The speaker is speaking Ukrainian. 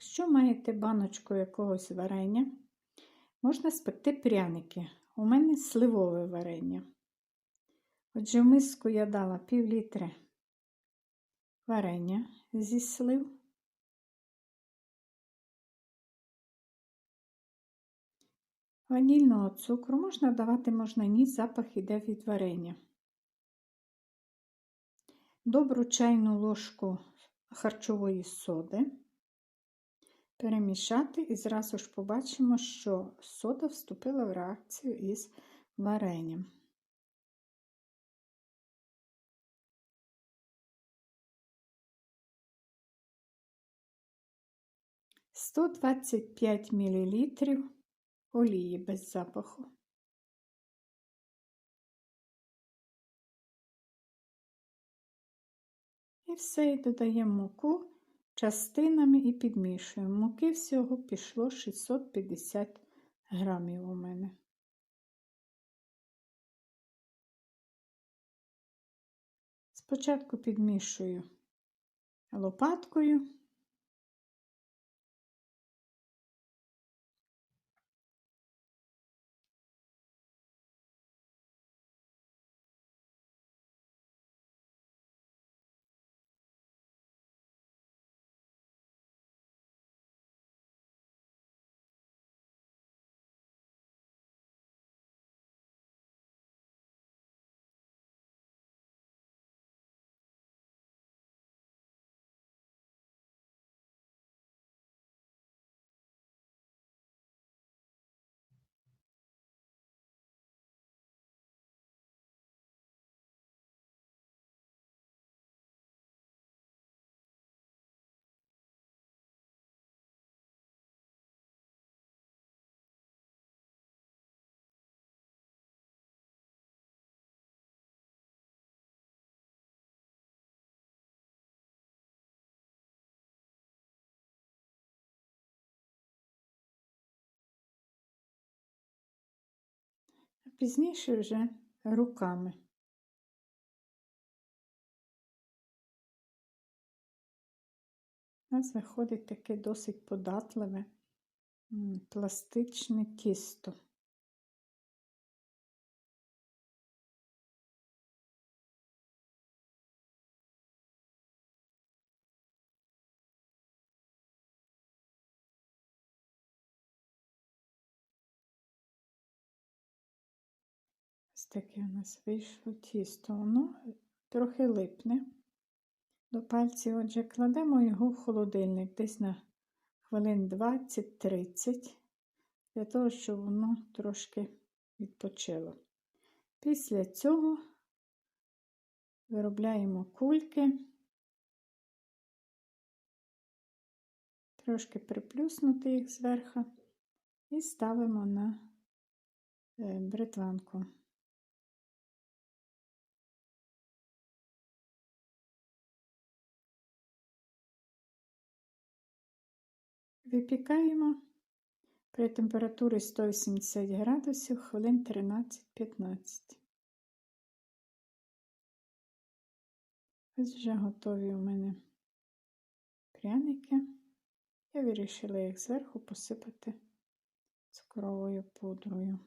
Якщо маєте баночку якогось варення, можна спекти пряники. У мене сливове варення. Отже, в миску я дала пів літри варення зі слив. Ванільного цукру можна давати можна ні, запах іде від варення. Добру чайну ложку харчової соди перемішати і зразу ж побачимо, що сода вступила в реакцію із варенням. Сто двадцять п'ять мілілітрів олії без запаху. І все, додаємо муку частинами і підмішуємо. Муки всього пішло 650 грамів у мене. Спочатку підмішую лопаткою. Пізніше вже руками. У нас виходить таке досить податливе, пластичне тісто. Таке у нас вийшло тісто. Воно трохи липне до пальців. Отже, кладемо його в холодильник десь на хвилин 20-30, для того, щоб воно трошки відпочило. Після цього виробляємо кульки, трошки приплюснути їх зверху і ставимо на е, бритванку. Випікаємо при температурі 180 градусів хвилин 13-15. Ось вже готові у мене пряники. Я вирішила їх зверху посипати цукровою пудрою.